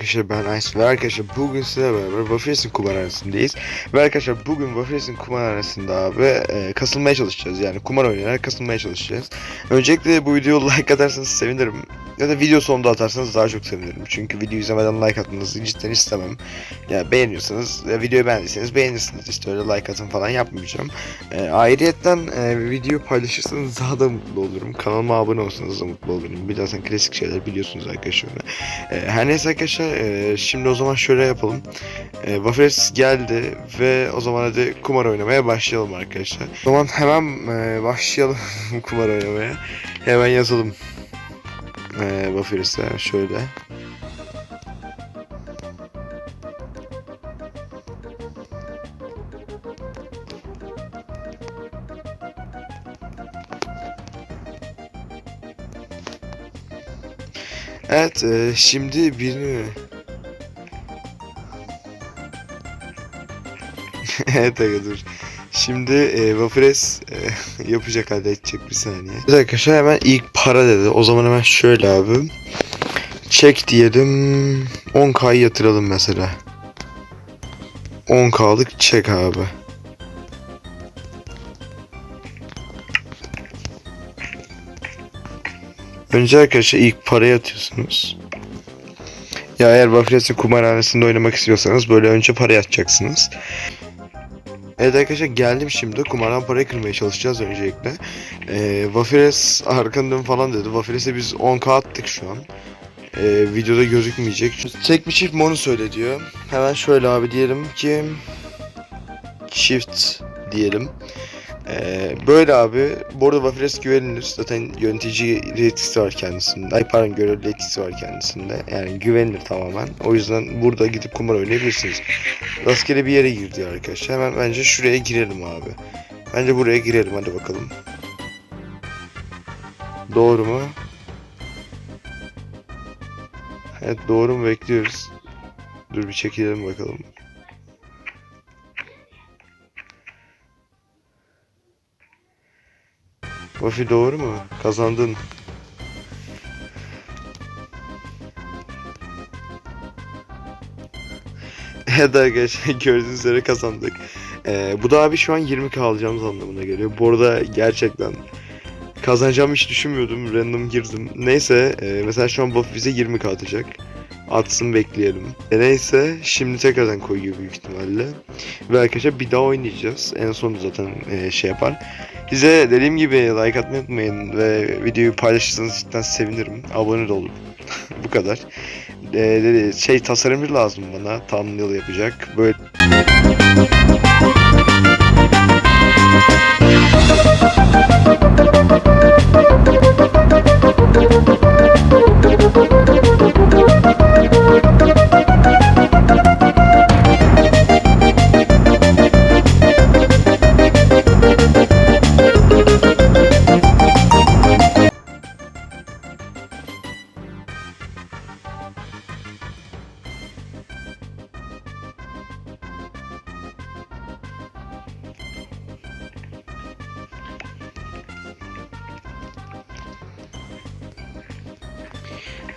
Arkadaşlar ben Ice ve arkadaşlar bugün sizlerle beraber Waffles'in kumarhanesindeyiz. Ve arkadaşlar bugün Waffles'in kumarhanesinde abi e, kasılmaya çalışacağız. Yani kumar oynayarak kasılmaya çalışacağız. Öncelikle bu videoyu like atarsanız sevinirim. Ya da video sonunda atarsanız daha çok sevinirim. Çünkü video izlemeden like atmanızı cidden istemem. Ya beğeniyorsanız, e, videoyu beğendiyseniz beğenirsiniz. İşte öyle like atın falan yapmayacağım. E, ayrıyetten e, videoyu paylaşırsanız daha da mutlu olurum. Kanalıma abone olsanız da mutlu olurum. Bir zaten klasik şeyler biliyorsunuz arkadaşlar. E, her neyse arkadaşlar e, şimdi o zaman şöyle yapalım. E, Wafres geldi ve o zaman hadi kumar oynamaya başlayalım arkadaşlar. O zaman hemen e, başlayalım kumar oynamaya. Hemen yazalım. E, Wafres'e şöyle. Evet e, şimdi birini evet dur. Şimdi e, Wafres e, yapacak halledecek bir saniye. Arkadaşlar hemen ilk para dedi. O zaman hemen şöyle abi. Çek diyelim. 10k yatıralım mesela. 10k'lık çek abi. Önce arkadaşlar ilk parayı atıyorsunuz. Ya eğer Wafres'in kumarhanesinde oynamak istiyorsanız böyle önce para atacaksınız. Evet arkadaşlar geldim şimdi. Kumardan parayı kırmaya çalışacağız öncelikle. Ee, Wafres arkanı dön falan dedi. Wafres'e biz 10k attık şu an. Ee, videoda gözükmeyecek. Tek bir çift mi onu söyle diyor. Hemen şöyle abi diyelim ki... Çift diyelim. Ee, böyle abi. Bu arada Wafres güvenilir. Zaten yönetici yetkisi var kendisinde. Ay pardon görevli yetkisi var kendisinde. Yani güvenilir tamamen. O yüzden burada gidip kumar oynayabilirsiniz. Rastgele bir yere girdi arkadaşlar. Hemen bence şuraya girelim abi. Bence buraya girelim hadi bakalım. Doğru mu? Evet doğru mu bekliyoruz. Dur bir çekelim bakalım. Wafi doğru mu? Kazandın. Evet arkadaşlar gördüğünüz üzere kazandık. Ee, bu da abi şu an 20k alacağımız anlamına geliyor. Bu arada gerçekten kazanacağımı hiç düşünmüyordum. Random girdim. Neyse e, mesela şu an Buff bize 20k atacak. Atsın bekleyelim. E, neyse şimdi tekrardan koyuyor büyük ihtimalle. Ve arkadaşlar bir daha oynayacağız. En son zaten e, şey yapar. Size dediğim gibi like atmayı unutmayın ve videoyu paylaşırsanız cidden sevinirim. Abone de olun. Bu kadar. Ee, şey tasarımcı lazım bana. Thumbnail yapacak. Böyle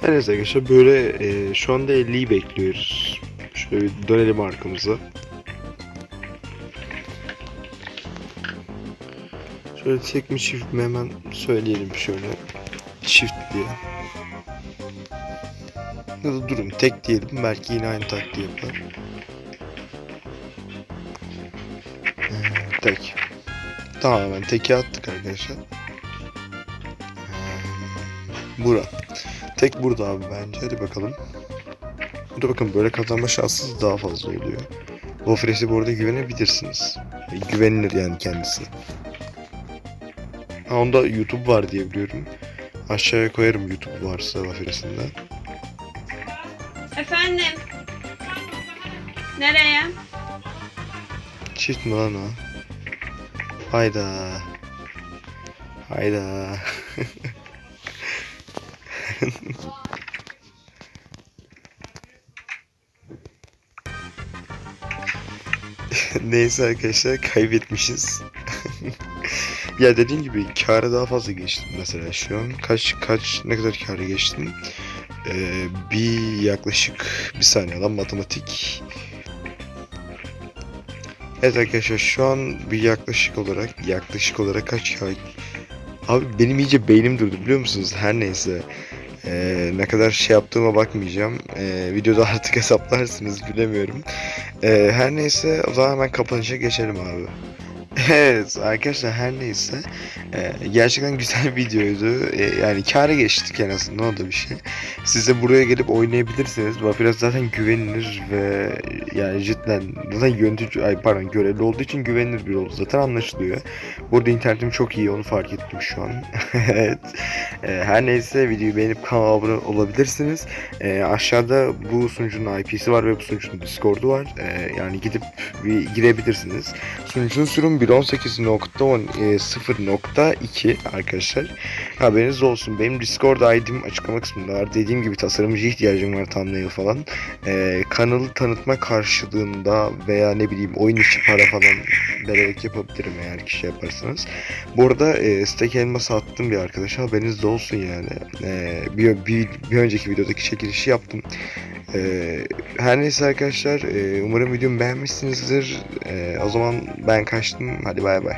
Neyse arkadaşlar böyle e, şu anda 50'yi bekliyoruz. Şöyle dönelim arkamıza. Şöyle tek mi çift mi hemen söyleyelim şöyle. Çift diye. Ya da durun tek diyelim belki yine aynı taktiği yapar. Ee, tek. Tamamen teki attık arkadaşlar. Ee, bura. Tek burada abi bence. Hadi bakalım. Hadi bakın böyle kazanma şansınız daha fazla oluyor. Wafres'e bu arada güvenebilirsiniz. Güvenilir yani kendisi. Ha onda YouTube var diye biliyorum. Aşağıya koyarım YouTube varsa Wafres'inde. Efendim. Nereye? Çift mi lan o? Hayda. Hayda. Neyse arkadaşlar kaybetmişiz. ya dediğim gibi kâra daha fazla geçtim mesela şu an. Kaç kaç ne kadar kâra geçtim? Ee, bir yaklaşık bir saniye lan matematik. Evet arkadaşlar şu an bir yaklaşık olarak yaklaşık olarak kaç ay Abi benim iyice beynim durdu biliyor musunuz? Her neyse. Ee, ne kadar şey yaptığıma bakmayacağım. Ee, videoda artık hesaplarsınız bilemiyorum. Ee, her neyse o zaman hemen kapanışa geçelim abi. Evet arkadaşlar her neyse e, gerçekten güzel bir videoydu. E, yani kâra geçtik en azından o da bir şey. Siz de buraya gelip oynayabilirsiniz. Biraz zaten güvenilir ve yani cidden zaten yönetici ay pardon görevli olduğu için güvenilir bir oldu zaten anlaşılıyor. Burada internetim çok iyi onu fark ettim şu an. Evet. E, her neyse videoyu beğenip kanala abone olabilirsiniz. E, aşağıda bu sunucunun IP'si var ve bu sunucunun Discord'u var. E, yani gidip bir girebilirsiniz. Sunucunun sürüm 1.18.0.2 arkadaşlar. Haberiniz olsun. Benim Discord ID'm açıklama kısmında var. Dediğim gibi tasarımcı ihtiyacım var thumbnail falan. Ee, kanalı tanıtma karşılığında veya ne bileyim oyun içi para falan vererek yapabilirim eğer ki şey yaparsanız. Bu arada e, stack elması attım bir arkadaşa. Haberiniz de olsun yani. Ee, bir, bir, bir önceki videodaki çekilişi yaptım. Ee, her neyse arkadaşlar e, umarım videomu beğenmişsinizdir. Ee, o zaman ben kaçtım. Hadi bay bay.